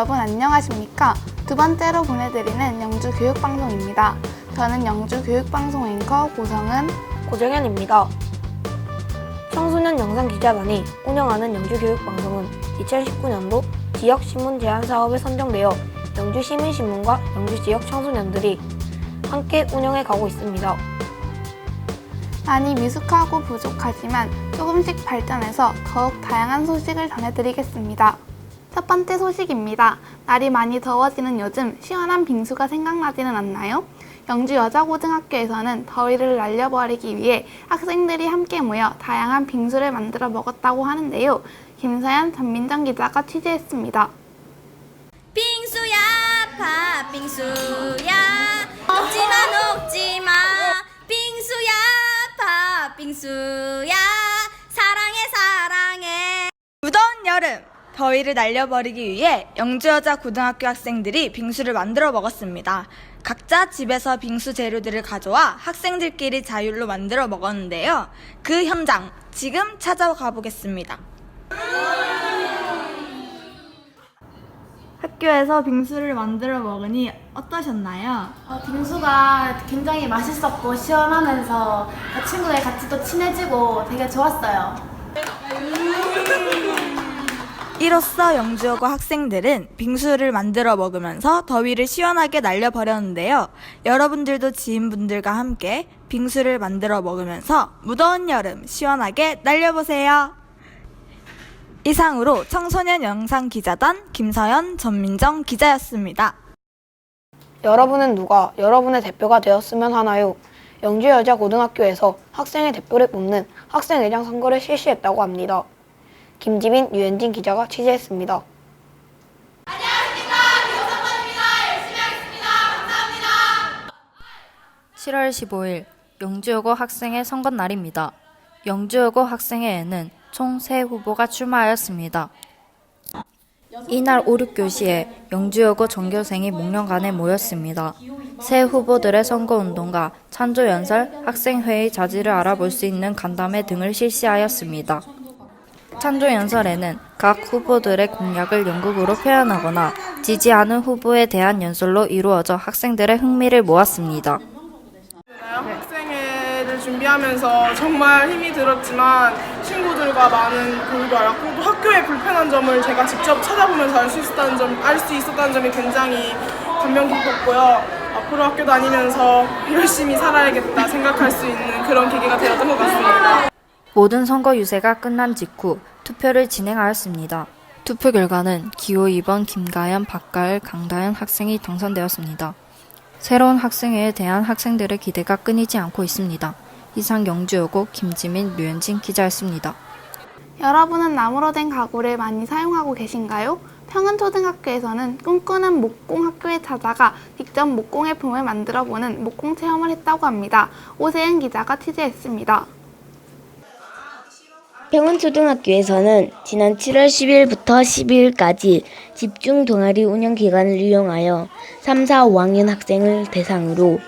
여러분 안녕하십니까? 두 번째로 보내드리는 영주 교육방송입니다. 저는 영주 교육방송 앵커 고성은 고정현입니다. 청소년 영상 기자단이 운영하는 영주 교육방송은 2019년도 지역 신문 제안 사업에 선정되어 영주 시민신문과 영주 지역 청소년들이 함께 운영해 가고 있습니다. 많이 미숙하고 부족하지만 조금씩 발전해서 더욱 다양한 소식을 전해드리겠습니다. 첫 번째 소식입니다. 날이 많이 더워지는 요즘 시원한 빙수가 생각나지는 않나요? 영주 여자고등학교에서는 더위를 날려버리기 위해 학생들이 함께 모여 다양한 빙수를 만들어 먹었다고 하는데요. 김사연 전민정 기자가 취재했습니다. 빙수야 팥빙수야 녹지마 녹지마 빙수야 팥빙수야 사랑해 사랑해 무더운 여름 더위를 날려버리기 위해 영주여자 고등학교 학생들이 빙수를 만들어 먹었습니다. 각자 집에서 빙수 재료들을 가져와 학생들끼리 자율로 만들어 먹었는데요. 그 현장 지금 찾아가 보겠습니다. 학교에서 빙수를 만들어 먹으니 어떠셨나요? 어, 빙수가 굉장히 맛있었고 시원하면서 그 친구들 같이 또 친해지고 되게 좋았어요. 이로써 영주여고 학생들은 빙수를 만들어 먹으면서 더위를 시원하게 날려버렸는데요. 여러분들도 지인분들과 함께 빙수를 만들어 먹으면서 무더운 여름 시원하게 날려보세요. 이상으로 청소년 영상 기자단 김서연, 전민정 기자였습니다. 여러분은 누가 여러분의 대표가 되었으면 하나요? 영주여자고등학교에서 학생의 대표를 뽑는 학생회장 선거를 실시했다고 합니다. 김지민, 유현진 기자가 취재했습니다. 7월 15일 영주여고 학생의 선거 날입니다. 영주여고 학생회에는 총 3후보가 출마하였습니다. 이날 5, 6교시에 영주여고 전교생이 목련관에 모였습니다. 새 후보들의 선거운동과 찬조연설, 학생회의 자질을 알아볼 수 있는 간담회 등을 실시하였습니다. 찬조 연설에는 각 후보들의 공약을 연극으로 표현하거나 지지하는 후보에 대한 연설로 이루어져 학생들의 흥미를 모았습니다. 학생회를 준비하면서 정말 힘이 들었지만 친구들과 많은 교육을 알았고 또 학교의 불편한 점을 제가 직접 찾아보면서 알 수 있었다는 점, 알 수 있었다는 점이 굉장히 감명 깊었고요. 앞으로 학교 다니면서 열심히 살아야겠다 생각할 수 있는 그런 계기가 되었던 것 같습니다. 모든 선거 유세가 끝난 직후 투표를 진행하였습니다. 투표 결과는 기호 2번 김가연, 박가을, 강다현 학생이 당선되었습니다. 새로운 학생회에 대한 학생들의 기대가 끊이지 않고 있습니다. 이상 영주여고 김지민, 류현진 기자였습니다. 여러분은 나무로 된 가구를 많이 사용하고 계신가요? 평은초등학교에서는 꿈꾸는 목공 학교에 찾아가 직접 목공의 품을 만들어보는 목공 체험을 했다고 합니다. 오세은 기자가 취재했습니다. 평은초등학교에서는 지난 7월 10일부터 12일까지 집중 동아리 운영 기간을 이용하여 3, 4, 5학년 학생을 대상으로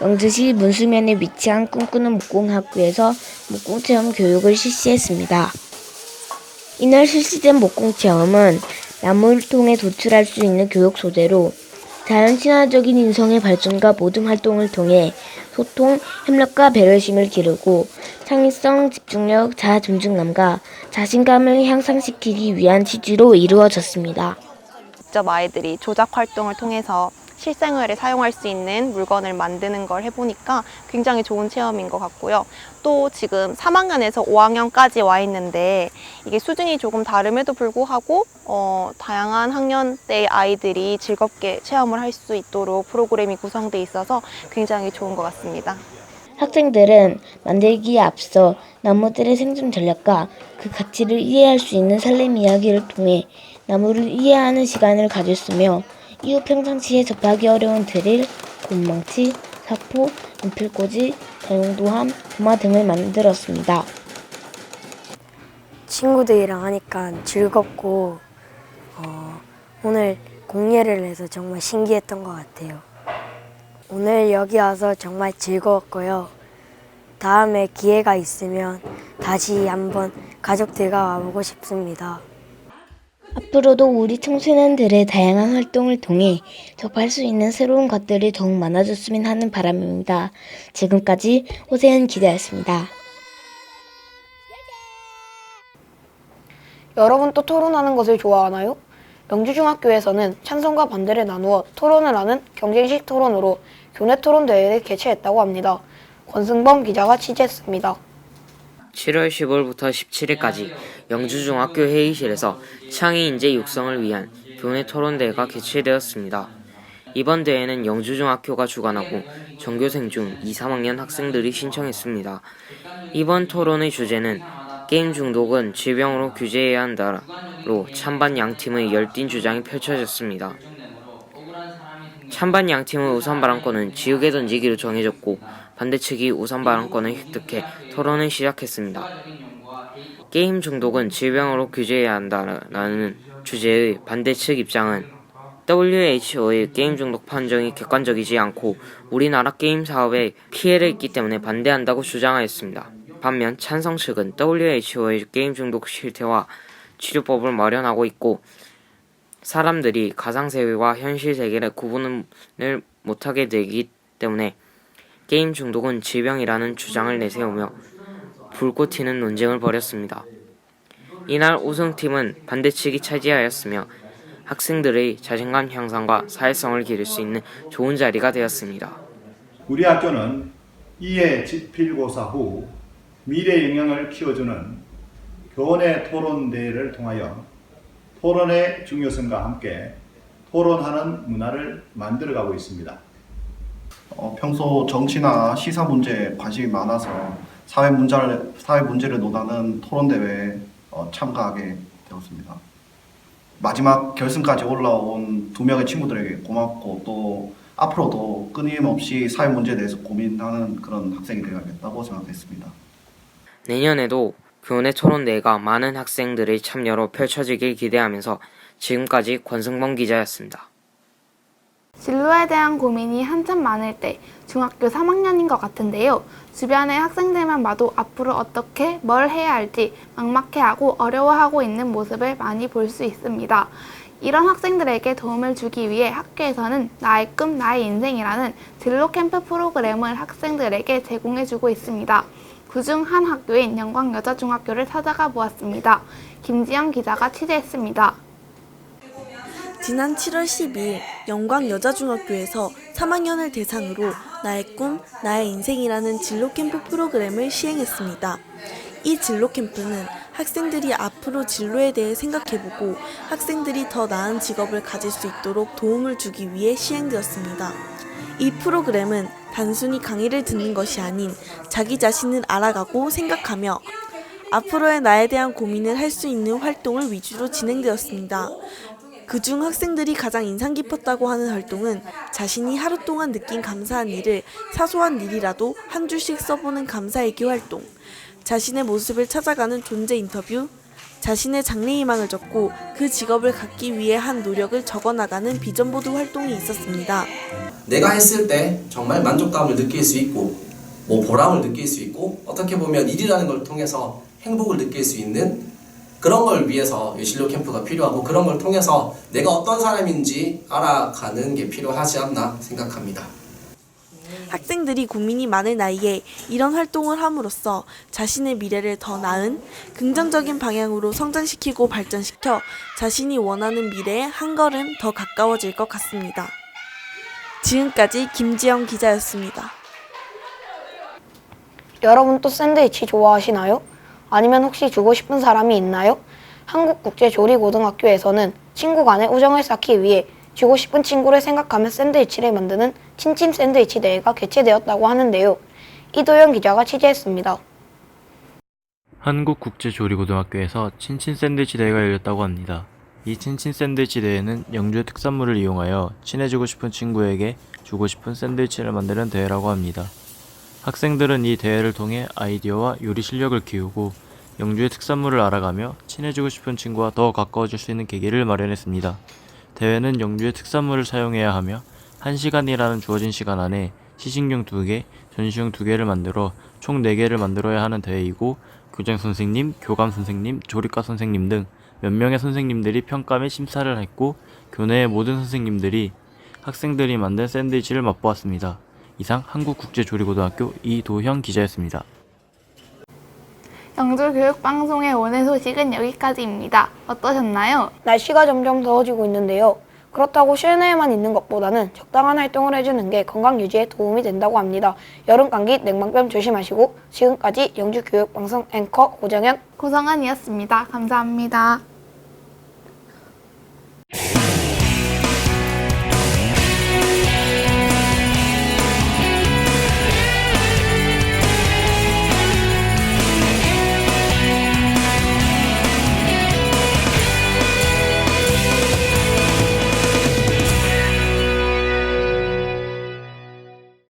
영주시 문수면에 위치한 꿈꾸는 목공학교에서 목공체험 교육을 실시했습니다. 이날 실시된 목공체험은 나무를 통해 도출할 수 있는 교육 소재로 자연 친화적인 인성의 발전과 모든 활동을 통해 소통, 협력과 배려심을 기르고 창의성, 집중력, 자아 존중감과 자신감을 향상시키기 위한 취지로 이루어졌습니다. 직접 아이들이 조작 활동을 통해서 실생활에 사용할 수 있는 물건을 만드는 걸 해보니까 굉장히 좋은 체험인 것 같고요. 또 지금 3학년에서 5학년까지 와 있는데 이게 수준이 조금 다름에도 불구하고 어, 다양한 학년대의 아이들이 즐겁게 체험을 할 수 있도록 프로그램이 구성돼 있어서 굉장히 좋은 것 같습니다. 학생들은 만들기에 앞서 나무들의 생존 전략과 그 가치를 이해할 수 있는 살림 이야기를 통해 나무를 이해하는 시간을 가졌으며 이후 평상시에 접하기 어려운 드릴, 곰망치, 사포, 연필꽂이, 다용도함, 도마 등을 만들었습니다. 친구들이랑 하니까 즐겁고 어, 오늘 공예를 해서 정말 신기했던 것 같아요. 오늘 여기 와서 정말 즐거웠고요. 다음에 기회가 있으면 다시 한번 가족들과 와보고 싶습니다. 앞으로도 우리 청소년들의 다양한 활동을 통해 접할 수 있는 새로운 것들이 더욱 많아졌으면 하는 바람입니다. 지금까지 오세훈 기자였습니다. 여러분 또 토론하는 것을 좋아하나요? 영주중학교에서는 찬성과 반대를 나누어 토론을 하는 경쟁식 토론으로 교내 토론 대회를 개최했다고 합니다. 권승범 기자가 취재했습니다. 7월 15일부터 17일까지 영주중학교 회의실에서 창의 인재 육성을 위한 교내 토론대회가 개최되었습니다. 이번 대회는 영주중학교가 주관하고 전교생 중 2, 3학년 학생들이 신청했습니다. 이번 토론의 주제는 게임 중독은 질병으로 규제해야 한다로 찬반 양팀의 열띤 주장이 펼쳐졌습니다. 찬반 양팀의 우선 발언권은 지우개 던지기로 정해졌고 반대측이 우선 발언권을 획득해 토론을 시작했습니다. 게임 중독은 질병으로 규제해야 한다라는 주제의 반대측 입장은 WHO의 게임 중독 판정이 객관적이지 않고 우리나라 게임 사업에 피해를 입기 때문에 반대한다고 주장하였습니다. 반면 찬성 측은 WHO의 게임 중독 실태와 치료법을 마련하고 있고 사람들이 가상세계와 현실 세계를 구분을 못하게 되기 때문에 게임 중독은 질병이라는 주장을 내세우며 불꽃 튀는 논쟁을 벌였습니다. 이날 우승팀은 반대측이 차지하였으며 학생들의 자신감 향상과 사회성을 기를 수 있는 좋은 자리가 되었습니다. 우리 학교는 이해 지필고사 후 미래 영향을 키워주는 교내 토론 대회를 통하여 토론의 중요성과 함께 토론하는 문화를 만들어가고 있습니다. 어, 평소 정치나 시사 문제에 관심이 많아서 사회 문제를, 사회 문제를 논하는 토론 대회에 어, 참가하게 되었습니다. 마지막 결승까지 올라온 두 명의 친구들에게 고맙고 또 앞으로도 끊임없이 사회 문제에 대해서 고민하는 그런 학생이 되어야겠다고 생각했습니다. 내년에도 교내 토론대회가 많은 학생들의 참여로 펼쳐지길 기대하면서 지금까지 권승범 기자였습니다. 진로에 대한 고민이 한참 많을 때 중학교 3학년인 것 같은데요. 주변의 학생들만 봐도 앞으로 어떻게 뭘 해야 할지 막막해하고 어려워하고 있는 모습을 많이 볼 수 있습니다. 이런 학생들에게 도움을 주기 위해 학교에서는 나의 꿈, 나의 인생이라는 진로 캠프 프로그램을 학생들에게 제공해주고 있습니다. 그중 한 학교인 영광여자중학교를 찾아가 보았습니다. 김지영 기자가 취재했습니다. 지난 7월 12일 영광여자중학교에서 3학년을 대상으로 나의 꿈, 나의 인생이라는 진로 캠프 프로그램을 시행했습니다. 이 진로 캠프는 학생들이 앞으로 진로에 대해 생각해보고 학생들이 더 나은 직업을 가질 수 있도록 도움을 주기 위해 시행되었습니다. 이 프로그램은 단순히 강의를 듣는 것이 아닌 자기 자신을 알아가고 생각하며 앞으로의 나에 대한 고민을 할 수 있는 활동을 위주로 진행되었습니다. 그중 학생들이 가장 인상 깊었다고 하는 활동은 자신이 하루 동안 느낀 감사한 일을 사소한 일이라도 한 줄씩 써보는 감사 일기 활동, 자신의 모습을 찾아가는 존재 인터뷰, 자신의 장래희망을 적고 그 직업을 갖기 위해 한 노력을 적어나가는 비전보드 활동이 있었습니다. 내가 했을 때 정말 만족감을 느낄 수 있고 뭐 보람을 느낄 수 있고 어떻게 보면 일이라는 걸 통해서 행복을 느낄 수 있는 그런 걸 위해서 이 진로 캠프가 필요하고 그런 걸 통해서 내가 어떤 사람인지 알아가는 게 필요하지 않나 생각합니다. 학생들이 고민이 많을 나이에 이런 활동을 함으로써 자신의 미래를 더 나은 긍정적인 방향으로 성장시키고 발전시켜 자신이 원하는 미래에 한 걸음 더 가까워질 것 같습니다. 지금까지 김지영 기자였습니다. 여러분 또 샌드위치 좋아하시나요? 아니면 혹시 주고 싶은 사람이 있나요? 한국국제조리고등학교에서는 친구 간의 우정을 쌓기 위해 주고 싶은 친구를 생각하며 샌드위치를 만드는 친친 샌드위치 대회가 개최되었다고 하는데요. 이도영 기자가 취재했습니다. 한국국제조리고등학교에서 친친 샌드위치 대회가 열렸다고 합니다. 이 친친 샌드위치 대회는 영주의 특산물을 이용하여 친해지고 싶은 친구에게 주고 싶은 샌드위치를 만드는 대회라고 합니다. 학생들은 이 대회를 통해 아이디어와 요리 실력을 키우고 영주의 특산물을 알아가며 친해지고 싶은 친구와 더 가까워질 수 있는 계기를 마련했습니다. 대회는 영주의 특산물을 사용해야 하며 1시간이라는 주어진 시간 안에 시식용 2개, 전시용 2개를 만들어 총 4개를 만들어야 하는 대회이고 교장 선생님, 교감 선생님, 조리과 선생님 등 몇 명의 선생님들이 평가 및 심사를 했고 교내의 모든 선생님들이 학생들이 만든 샌드위치를 맛보았습니다. 이상 한국국제조리고등학교 이도형 기자였습니다. 영주 교육방송의 오늘 소식은 여기까지입니다. 어떠셨나요? 날씨가 점점 더워지고 있는데요. 그렇다고 실내에만 있는 것보다는 적당한 활동을 해주는 게 건강 유지에 도움이 된다고 합니다. 여름 감기 냉방병 조심하시고 지금까지 영주 교육방송 앵커 고정현 고성환이었습니다. 감사합니다.